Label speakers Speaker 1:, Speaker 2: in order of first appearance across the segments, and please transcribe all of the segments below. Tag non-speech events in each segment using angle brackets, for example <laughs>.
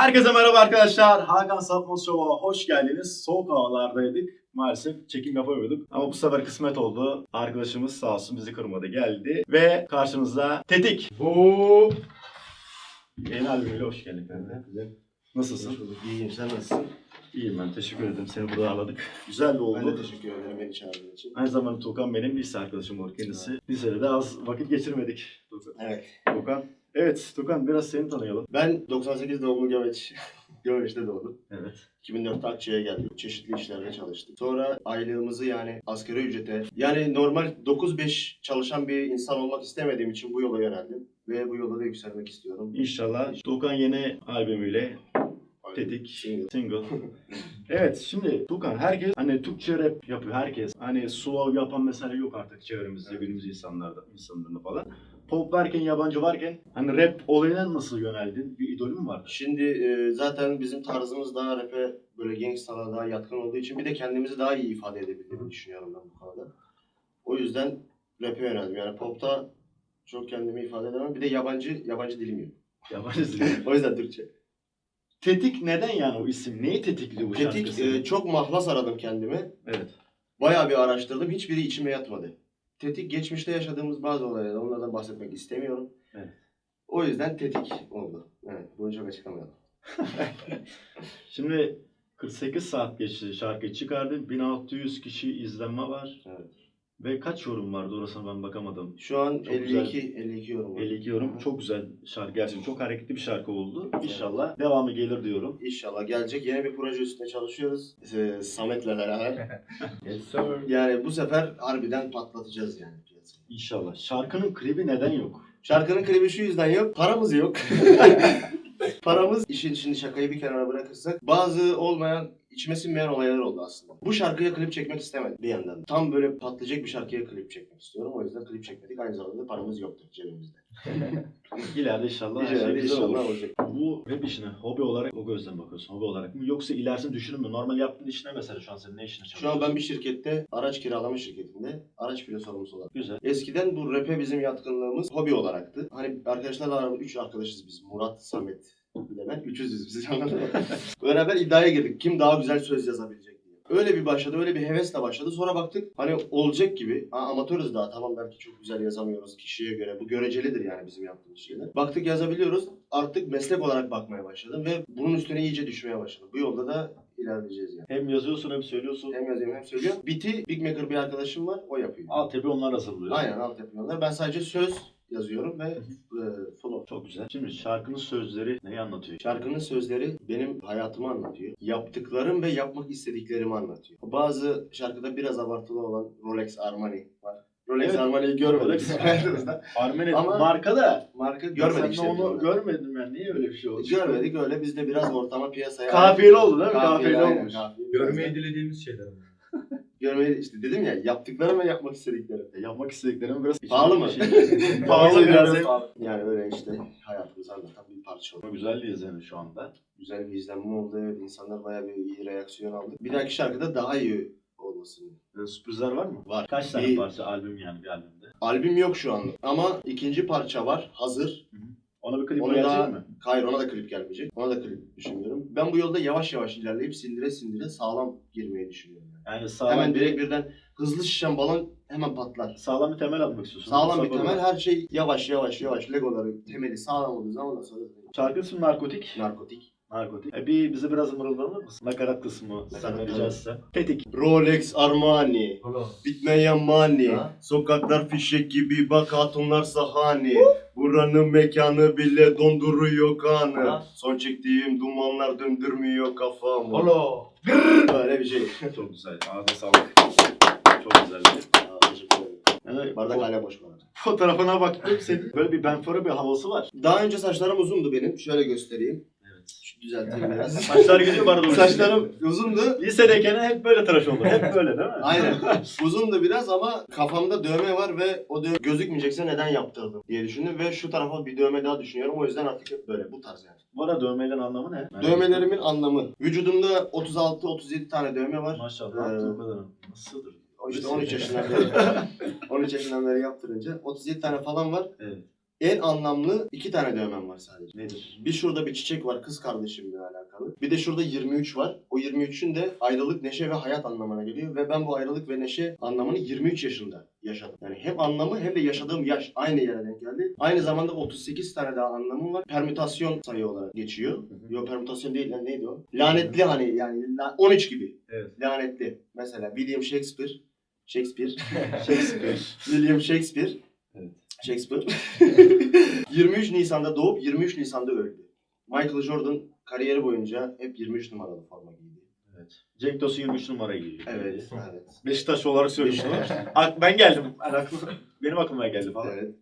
Speaker 1: Herkese merhaba arkadaşlar. Hakan Satmaz Show'a hoş geldiniz. Soğuk havalardaydık. Maalesef çekim yapamıyorduk. Ama bu sefer kısmet oldu. Arkadaşımız sağ olsun bizi kırmadı geldi. Ve karşınızda Tetik. Bu Yeni albümüyle hoş geldin kardeşim. Nasılsın?
Speaker 2: İyiyim sen nasılsın?
Speaker 1: İyiyim ben. Teşekkür ederim. Seni burada ağırladık. <laughs> Güzel bir
Speaker 2: Ben de
Speaker 1: oldu.
Speaker 2: teşekkür ederim beni çağırdığın için.
Speaker 1: Aynı zamanda Tukan benim lise arkadaşım var kendisi. Lisede de az vakit geçirmedik.
Speaker 2: Evet.
Speaker 1: Tukan. Evet Tukan biraz seni tanıyalım.
Speaker 2: Ben 98 doğumlu Gömeç. <laughs> Gömeç'te doğdum.
Speaker 1: Evet.
Speaker 2: 2004'te Akçay'a geldim. Çeşitli işlerde çalıştım. Sonra aylığımızı yani asgari ücrete yani normal 9-5 çalışan bir insan olmak istemediğim için bu yola yöneldim. Ve bu yolda da yükselmek istiyorum.
Speaker 1: İnşallah Tukan yeni albümüyle Tetik
Speaker 2: Single.
Speaker 1: single. <laughs> evet şimdi Tukan herkes hani Türkçe rap yapıyor herkes. Hani slow yapan mesela yok artık çevremizde
Speaker 2: Evet.
Speaker 1: günümüz insanlarda insanlarında falan. Pop varken yabancı varken hani rap olayına nasıl yöneldin? Bir idolün mü var?
Speaker 2: Şimdi e, zaten bizim tarzımız daha rap'e böyle gangstalara daha yatkın olduğu için bir de kendimizi daha iyi ifade edebildiğimi düşünüyorum ben bu konuda. O yüzden rap'e yöneldim. Yani popta çok kendimi ifade edemem. Bir de yabancı yabancı dilim yok.
Speaker 1: Yabancı değil. <laughs>
Speaker 2: O yüzden Türkçe.
Speaker 1: Tetik neden yani o isim? Neyi tetikliyor bu?
Speaker 2: Tetik
Speaker 1: seni?
Speaker 2: e, çok mahlas aradım kendimi.
Speaker 1: Evet.
Speaker 2: Bayağı bir araştırdım. Hiçbiri içime yatmadı. Tetik geçmişte yaşadığımız bazı olaylar. Onlardan bahsetmek istemiyorum.
Speaker 1: Evet.
Speaker 2: O yüzden tetik oldu. Evet. Bunu çok açıklamayalım. <laughs>
Speaker 1: Şimdi 48 saat geçti şarkı çıkardın. 1600 kişi izlenme var.
Speaker 2: Evet.
Speaker 1: Ve kaç yorum vardı orasına ben bakamadım.
Speaker 2: Şu an
Speaker 1: Çok
Speaker 2: 52 52 yorum var.
Speaker 1: 52 yorum. Çok güzel şarkı. Gerçekten çok hareketli bir şarkı oldu. İnşallah devamı gelir diyorum.
Speaker 2: İnşallah gelecek. Yeni bir proje üstünde çalışıyoruz. Ee, Samet'le beraber. <laughs>
Speaker 1: Yes sir.
Speaker 2: yani bu sefer harbiden patlatacağız yani piyasayı.
Speaker 1: İnşallah. Şarkının klibi neden yok?
Speaker 2: Şarkının klibi şu yüzden yok. Paramız yok. <laughs> Paramız işin şimdi şakayı bir kenara bırakırsak bazı olmayan içime sinmeyen olaylar oldu aslında. Bu şarkıya klip çekmek istemedim bir yandan. Tam böyle patlayacak bir şarkıya klip çekmek istiyorum. O yüzden klip çekmedik. Aynı zamanda paramız yoktu cebimizde. <laughs>
Speaker 1: İleride inşallah her şey
Speaker 2: İleride
Speaker 1: güzel
Speaker 2: inşallah
Speaker 1: olur.
Speaker 2: olacak.
Speaker 1: Bu rap işine hobi olarak o gözden bakıyorsun. Hobi olarak mı? Yoksa ilerisini düşünür mü? Normal yaptığın iş ne mesela şu an senin ne işine
Speaker 2: Şu
Speaker 1: çalışıyorsun?
Speaker 2: an ben bir şirkette araç kiralama şirketinde araç filo sorumlusu olarak.
Speaker 1: Güzel.
Speaker 2: Eskiden bu rap'e bizim yatkınlığımız hobi olaraktı. Hani arkadaşlarla aramızda 3 arkadaşız biz. Murat, Samet, ben. Üçüzüz biz? <laughs> Beraber iddiaya girdik. Kim daha güzel söz yazabilecek diye. Öyle bir başladı, öyle bir hevesle başladı. Sonra baktık hani olacak gibi. Ha, amatörüz daha tamam belki çok güzel yazamıyoruz kişiye göre. Bu görecelidir yani bizim yaptığımız şeyler. Baktık yazabiliyoruz. Artık meslek olarak bakmaya başladım ve bunun üstüne iyice düşmeye başladım. Bu yolda da ilerleyeceğiz yani.
Speaker 1: Hem yazıyorsun hem söylüyorsun.
Speaker 2: Hem yazıyorum hem söylüyorum. Biti Big Maker bir arkadaşım var. O yapıyor.
Speaker 1: Altyapı onlar hazırlıyor.
Speaker 2: Aynen alt yapıyorlar. Ben sadece söz yazıyorum ve e, flow.
Speaker 1: Çok güzel. Şimdi şarkının sözleri neyi anlatıyor?
Speaker 2: Şarkının sözleri benim hayatımı anlatıyor. Yaptıklarım ve yapmak istediklerimi anlatıyor. Bazı şarkıda biraz abartılı olan Rolex Armani var. Rolex
Speaker 1: Evet.
Speaker 2: Armani'yi görmedik.
Speaker 1: Armeni <laughs>
Speaker 2: Ama-
Speaker 1: marka da
Speaker 2: Marka
Speaker 1: Sen
Speaker 2: görmedik
Speaker 1: de
Speaker 2: işte.
Speaker 1: onu görmedim ben. Niye öyle bir şey oldu?
Speaker 2: Görmedik öyle biz de biraz ortama piyasaya...
Speaker 1: Kafiyeli oldu değil mi?
Speaker 2: Kafiyeli,
Speaker 1: Kafiyeli olmuş.
Speaker 3: Görmeyi dilediğimiz şeyler.
Speaker 2: Görmeyi işte dedim ya yaptıklarım ve yapmak istediklerim.
Speaker 1: Yapmak istediklerim biraz
Speaker 2: Pahalı mı?
Speaker 1: Şey-
Speaker 2: Pahalı <laughs> biraz. pahalı. Yani öyle işte hayatımızı anlatan bir parça oldu.
Speaker 1: Ama Güzel bir izlenim şu anda.
Speaker 2: Güzel bir izlenme oldu. Evet insanlar bayağı bir iyi reaksiyon aldı. Bir dahaki şarkıda daha iyi olmasını.
Speaker 1: Ee, Sürprizler var mı?
Speaker 2: Var.
Speaker 1: Kaç tane
Speaker 2: Bir-
Speaker 1: parça albüm yani bir albümde?
Speaker 2: Albüm yok şu anda. Ama ikinci parça var. Hazır.
Speaker 1: Ona bir klip
Speaker 2: Onu
Speaker 1: gelecek mi?
Speaker 2: Hayır ona da klip gelmeyecek. Ona da klip düşünüyorum. Ben bu yolda yavaş yavaş ilerleyip sindire sindire sağlam girmeyi düşünüyorum. Yani.
Speaker 1: Yani sağlam
Speaker 2: Hemen
Speaker 1: bir,
Speaker 2: direkt birden hızlı şişen balon hemen patlar.
Speaker 1: sağlam bir temel atmak istiyorsun.
Speaker 2: Sağlam bir temel her şey yavaş yavaş yavaş legoları temeli sağlam olduğu zaman ondan sonra
Speaker 1: Şarkı ismi Narkotik.
Speaker 2: narkotik.
Speaker 1: Narkotik. E bir bize biraz mırıldanır mısın? Nakarat kısmı
Speaker 2: evet.
Speaker 1: rica etsem. Tetik.
Speaker 2: Rolex Armani. Bitmeyen mani.
Speaker 3: Ha?
Speaker 2: Sokaklar fişek gibi bak hatunlar sahani. Buranın mekanı bile donduruyor kanı.
Speaker 3: Ha?
Speaker 2: Son çektiğim dumanlar döndürmüyor kafamı.
Speaker 3: Hala.
Speaker 2: Böyle bir şey. <laughs>
Speaker 1: Çok güzel. Ağzına sağlık. Çok güzeldi.
Speaker 2: Aa, teşekkür ederim.
Speaker 1: Yani
Speaker 2: Bardak
Speaker 1: fo-
Speaker 2: hala boş var.
Speaker 1: fotoğrafına baktım senin. Böyle bir benfora bir havası var.
Speaker 2: Daha önce saçlarım uzundu benim. Şöyle göstereyim.
Speaker 1: Evet.
Speaker 2: Şu düzelteyim <laughs> biraz.
Speaker 1: Saçlar gidiyor bana doğru.
Speaker 2: Saçlarım uzundu.
Speaker 1: Lisedeyken hep böyle tıraş oldu. Hep böyle değil mi? <laughs>
Speaker 2: Aynen. Uzundu biraz ama kafamda dövme var ve o dövme gözükmeyecekse neden yaptırdım diye düşündüm ve şu tarafa bir dövme daha düşünüyorum. O yüzden artık hep böyle bu tarz yani.
Speaker 1: Bu arada dövmelerin anlamı ne? Yani-
Speaker 2: Dövmelerimin anlamı. Vücudumda 36-37 tane dövme var.
Speaker 1: Maşallah.
Speaker 2: Ee,
Speaker 1: o kadar. Nasıldır?
Speaker 2: İşte 13 yaşından beri 13 <laughs> yaşından beri yaptırınca 37 tane falan var.
Speaker 1: Evet.
Speaker 2: En anlamlı iki tane dövmem var sadece.
Speaker 1: Nedir?
Speaker 2: Bir şurada bir çiçek var kız kardeşimle alakalı. Bir de şurada 23 var. O 23'ün de ayrılık, neşe ve hayat anlamına geliyor. Ve ben bu ayrılık ve neşe anlamını 23 yaşında yaşadım. Yani hem anlamı hem de yaşadığım yaş aynı yere denk geldi. Aynı zamanda 38 tane daha anlamım var. Permütasyon sayı olarak geçiyor.
Speaker 1: hı.
Speaker 2: Yok permütasyon değil lan neydi o? Lanetli hani yani la- 13 gibi.
Speaker 1: Evet.
Speaker 2: Lanetli. Mesela William Shakespeare. Shakespeare. <laughs>
Speaker 1: Shakespeare.
Speaker 2: William Shakespeare.
Speaker 1: Evet.
Speaker 2: Shakespeare. <laughs> 23 Nisan'da doğup 23 Nisan'da öldü. Michael Jordan kariyeri boyunca hep 23 numaralı forma giydi.
Speaker 1: evet. Cenk Tosun 23 numara giyiyor.
Speaker 2: Evet, evet.
Speaker 1: Beşiktaş olarak söylüyorum. Ak- ben geldim. <laughs> Ben aklıma- benim aklıma geldi falan.
Speaker 2: evet.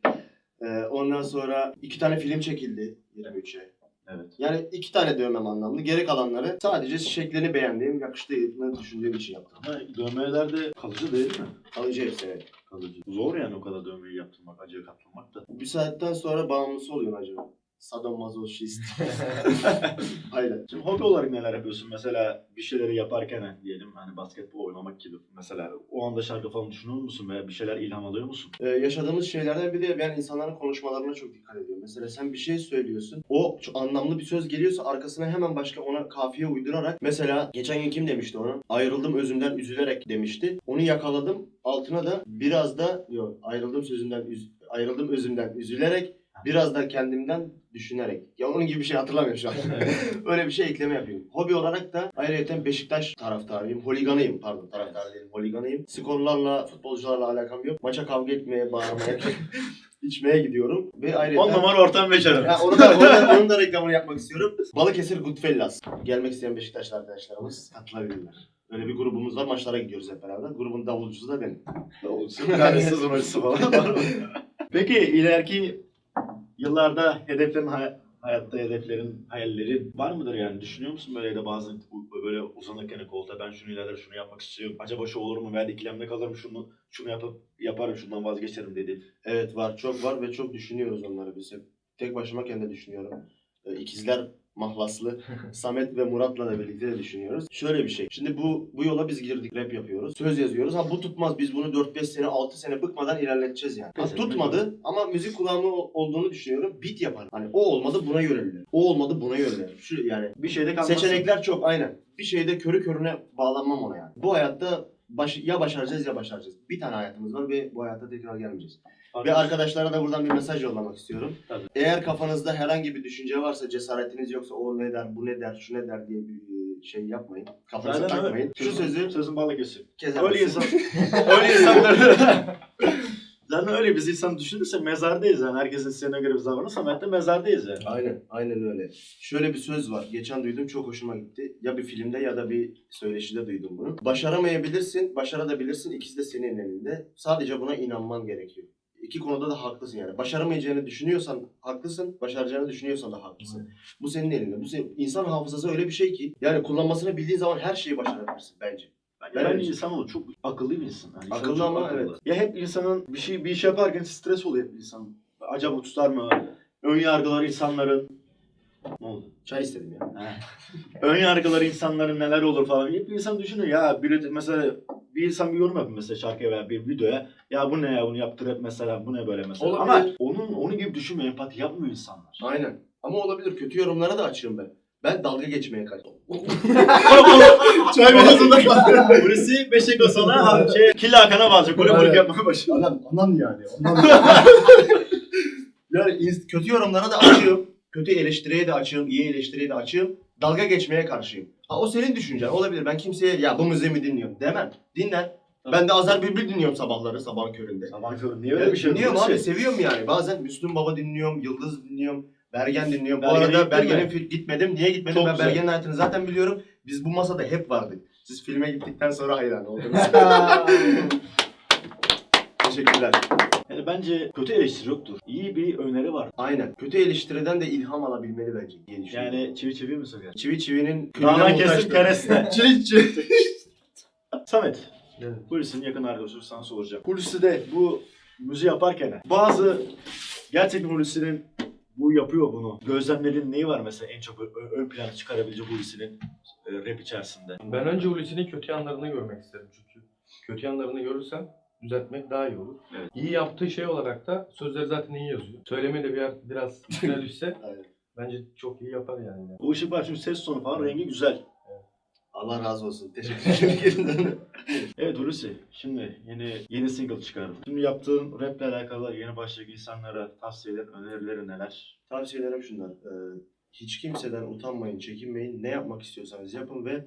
Speaker 2: Ee, ondan sonra iki tane film çekildi 23'e.
Speaker 1: Evet.
Speaker 2: Yani iki tane dövmem anlamlı. Geri kalanları sadece şeklini beğendiğim, yakıştığını düşündüğüm için yaptım.
Speaker 1: Ama dövmeler de kalıcı değil mi?
Speaker 2: Kalıcı hepsi evet.
Speaker 1: Kalıcı. Zor yani o kadar dövmeyi yaptırmak, acıya katlanmak da.
Speaker 2: Bir saatten sonra bağımlısı oluyorsun acaba. Sadomazoşist. <laughs> Aynen.
Speaker 1: Şimdi hobi olarak neler yapıyorsun? Mesela bir şeyleri yaparken diyelim hani basketbol oynamak gibi. Mesela o anda şarkı falan düşünüyor musun veya bir şeyler ilham alıyor musun?
Speaker 2: Ee, yaşadığımız şeylerden bir de ben insanların konuşmalarına çok dikkat ediyorum. Mesela sen bir şey söylüyorsun. O çok anlamlı bir söz geliyorsa arkasına hemen başka ona kafiye uydurarak mesela geçen gün kim demişti onu? Ayrıldım özümden üzülerek demişti. Onu yakaladım. Altına da biraz da yok ayrıldım sözümden üz, ayrıldım özümden üzülerek biraz da kendimden düşünerek. Ya onun gibi bir şey hatırlamıyorum şu an. <laughs> <laughs> Öyle bir şey ekleme yapıyorum. Hobi olarak da ayrıca Beşiktaş taraftarıyım. Holiganıyım pardon taraftar değilim. Holiganıyım. Skorlarla, futbolcularla alakam yok. Maça kavga etmeye, bağırmaya, <laughs> içmeye gidiyorum. Ve ayrıca...
Speaker 1: 10 numara ortam beşerim.
Speaker 2: Ya onu da, onu da, onun da reklamını yapmak istiyorum. Balıkesir Goodfellas. Gelmek isteyen Beşiktaşlı arkadaşlarımız katılabilirler. Öyle bir grubumuz var. Maçlara gidiyoruz hep beraber. Grubun davulcusu da benim.
Speaker 1: Yani sezon acısı falan? Peki ileriki yıllarda hedeflerin, hay- hayatta hedeflerin, hayallerin var mıdır yani? Düşünüyor musun böyle de bazen bu- böyle uzanırken koltuğa ben şunu ileride şunu yapmak istiyorum. Acaba şu olur mu veya da ikilemde kalırım şunu şunu yapıp yaparım şundan vazgeçerim dedi.
Speaker 2: Evet var. Çok var ve çok düşünüyoruz onları biz hep. Tek başımayken de düşünüyorum. Ee, İkizler mahlaslı <laughs> Samet ve Murat'la da birlikte de düşünüyoruz. Şöyle bir şey. Şimdi bu bu yola biz girdik. Rap yapıyoruz. Söz yazıyoruz. Ha bu tutmaz. Biz bunu 4-5 sene 6 sene bıkmadan ilerleteceğiz yani. Ha, tutmadı ama müzik kulağımı olduğunu düşünüyorum. Beat yaparım. Hani o olmadı buna yönelirim. O olmadı buna yönelirim. Şu yani
Speaker 1: Bir şeyde kalmazsın.
Speaker 2: Seçenekler çok aynen. Bir şeyde körü körüne bağlanmam ona yani. Bu hayatta baş, ya başaracağız ya başaracağız. Bir tane hayatımız var ve bu hayata tekrar gelmeyeceğiz. Ve arkadaşlara da buradan bir mesaj yollamak istiyorum.
Speaker 1: Tabii.
Speaker 2: Eğer kafanızda herhangi bir düşünce varsa, cesaretiniz yoksa o ne der, bu ne der, şu ne der diye bir şey yapmayın. Kafanıza
Speaker 1: Zaten
Speaker 2: takmayın. Şu sözü
Speaker 1: sözün Balıkesir.
Speaker 2: kezemezsin.
Speaker 1: Öyle insan <laughs> öyle insanlar <laughs> Zaten öyle biz insan düşünürse mezardayız yani. Herkesin istediğine göre biz davranırsa hayatta mezardayız yani.
Speaker 2: Aynen, aynen öyle. Şöyle bir söz var. Geçen duydum çok hoşuma gitti. Ya bir filmde ya da bir söyleşide duydum bunu. Başaramayabilirsin, başarabilirsin. İkisi de senin elinde. Sadece buna inanman gerekiyor. İki konuda da haklısın yani. Başaramayacağını düşünüyorsan haklısın, başaracağını düşünüyorsan da haklısın. Bu senin elinde. Bu senin, insan hafızası öyle bir şey ki yani kullanmasını bildiğin zaman her şeyi başarabilirsin bence. Ben
Speaker 1: ben
Speaker 2: öyle
Speaker 1: insanoğlu çok akıllı bir insan. Yani insan
Speaker 2: Akıllı ama evet.
Speaker 1: Ya hep insanın bir şey bir iş yaparken stres oluyor hep insan. Acaba tutar mı? Ön yargılar insanların ne oldu?
Speaker 2: Çay istedim ya.
Speaker 1: Ön yargılar insanların neler olur falan. Hep insan düşünüyor ya biri de- mesela bir insan bir yorum yapıyor mesela şarkıya veya bir videoya. Ya bu ne ya bunu yaptır hep mesela bu ne böyle mesela.
Speaker 2: Olabilir.
Speaker 1: Ama onun onun gibi düşünmüyor empati yapmıyor insanlar.
Speaker 2: Aynen. Ama olabilir. Kötü yorumlara da açığım ben. Ben dalga geçmeye kaçtım. <laughs>
Speaker 1: Çay boğazında kaldı. Burası Beşiktaş sana şey, Killa Hakan'a bağlayacak. Kulüp
Speaker 3: Aynen.
Speaker 1: yapmaya başladı.
Speaker 3: Anan, anan yani. Ondan <laughs>
Speaker 2: Yani ins- kötü yorumlara da açığım. kötü eleştiriye de açığım. iyi eleştiriye de açığım. Dalga geçmeye karşıyım. Ha, o senin düşüncen olabilir. Ben kimseye ya bu müziği mi dinliyorum demem. Dinler. Ben de Azer Bülbül dinliyorum sabahları sabahın köründe.
Speaker 1: Sabah körü niye öyle bir şey
Speaker 2: Dinliyorum abi seviyorum yani. Bazen Müslüm Baba dinliyorum, Yıldız dinliyorum, Bergen dinliyorum. Bu
Speaker 1: Bergen'e
Speaker 2: arada
Speaker 1: gittin
Speaker 2: Bergen'in
Speaker 1: mi?
Speaker 2: gitmedim. Niye gitmedim?
Speaker 1: Çok
Speaker 2: ben
Speaker 1: güzel.
Speaker 2: Bergen'in hayatını zaten biliyorum. Biz bu masada hep vardık. Siz filme gittikten sonra hayran oldunuz. <laughs> <laughs> Teşekkürler.
Speaker 1: Yani bence kötü eleştiri yoktur. İyi bir öneri var.
Speaker 2: Aynen. Kötü eleştiriden de ilham alabilmeli bence diye düşünüyorum.
Speaker 1: Yani çivi çivi mi söker?
Speaker 2: Çivi çivinin külüne
Speaker 1: Dağdan kesip
Speaker 2: muhtaçtır.
Speaker 1: teresine.
Speaker 3: çiğ çiğ.
Speaker 1: Samet.
Speaker 2: Evet.
Speaker 1: Hulusi'nin yakın arkadaşı sana soracağım. Hulusi'de bu müziği yaparken bazı gerçekten Hulusi'nin bu yapıyor bunu. Gözlemlediğin neyi var mesela en çok ö- ön plana çıkarabilecek Hulusi'nin e, rap içerisinde?
Speaker 4: Ben önce Hulusi'nin kötü yanlarını görmek isterim çünkü. Kötü yanlarını görürsem
Speaker 3: düzeltmek daha iyi olur.
Speaker 1: Evet.
Speaker 3: İyi yaptığı şey olarak da sözleri zaten iyi yazıyor. Söyleme de bir biraz <laughs> güzel düşse
Speaker 2: Aynen.
Speaker 3: bence çok iyi yapar yani.
Speaker 1: Bu ışık var çünkü ses tonu falan rengi güzel.
Speaker 2: Allah razı olsun. Teşekkür ederim. <laughs>
Speaker 1: Evet Hulusi, şimdi yeni yeni single çıkardın. Şimdi yaptığın raple alakalı yeni başlayacak insanlara tavsiyelerin, önerilerin neler?
Speaker 2: Tavsiyelerim şunlar. Ee, hiç kimseden utanmayın, çekinmeyin. Ne yapmak istiyorsanız yapın ve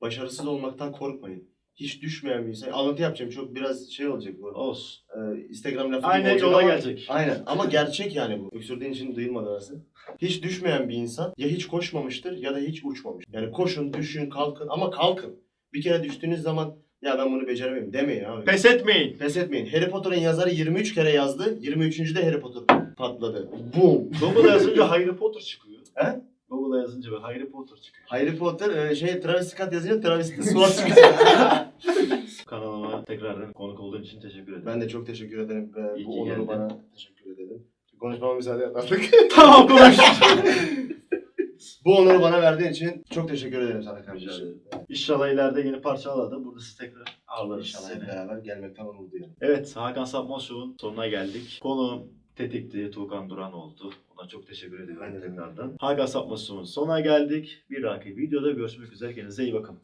Speaker 2: başarısız olmaktan korkmayın. Hiç düşmeyen bir insan. Alıntı yapacağım. Çok biraz şey olacak bu.
Speaker 1: Olsun.
Speaker 2: Ee, Instagram lafı gibi
Speaker 1: Aynen
Speaker 2: olacak
Speaker 1: yola
Speaker 2: ama-
Speaker 1: gelecek.
Speaker 2: Aynen <laughs> ama gerçek yani bu. Öksürdüğün için duyulmadı arası. Hiç düşmeyen bir insan ya hiç koşmamıştır ya da hiç uçmamıştır. Yani koşun, düşün, kalkın ama kalkın. Bir kere düştüğünüz zaman ya ben bunu beceremeyim demeyin abi.
Speaker 1: Pes etmeyin.
Speaker 2: Pes etmeyin. Harry Potter'ın yazarı 23 kere yazdı. 23. de Harry Potter patladı. Boom.
Speaker 1: Google'a yazınca Harry Potter çıkıyor.
Speaker 2: He?
Speaker 1: Google'a yazınca böyle Harry Potter çıkıyor.
Speaker 2: Harry Potter e, şey Travis Scott yazınca Travis Scott <laughs> çıkıyor. <laughs>
Speaker 1: Kanalıma tekrardan konuk olduğun için teşekkür ederim.
Speaker 2: ben de çok teşekkür ederim. ve
Speaker 1: İyi
Speaker 2: bu onuru
Speaker 1: geldin.
Speaker 2: bana teşekkür ederim. Konuşmama müsaade et artık. <laughs>
Speaker 1: tamam konuş.
Speaker 2: bu onuru bana verdiğin için çok teşekkür ederim sana kardeşim.
Speaker 1: İnşallah ileride yeni parçalar da burada sizi tekrar ağırlarız.
Speaker 2: İnşallah
Speaker 1: seni.
Speaker 2: hep beraber gelmekten onur duyuyorum.
Speaker 1: Evet, Hakan Sapmaz Show'un sonuna geldik. Konuğum Tetik'ti, Tuğkan Duran oldu. Ona çok teşekkür ediyorum
Speaker 2: Ben
Speaker 1: tekrardan. Hakan Sapmaz Show'un sonuna geldik. Bir dahaki videoda görüşmek üzere. Kendinize iyi bakın.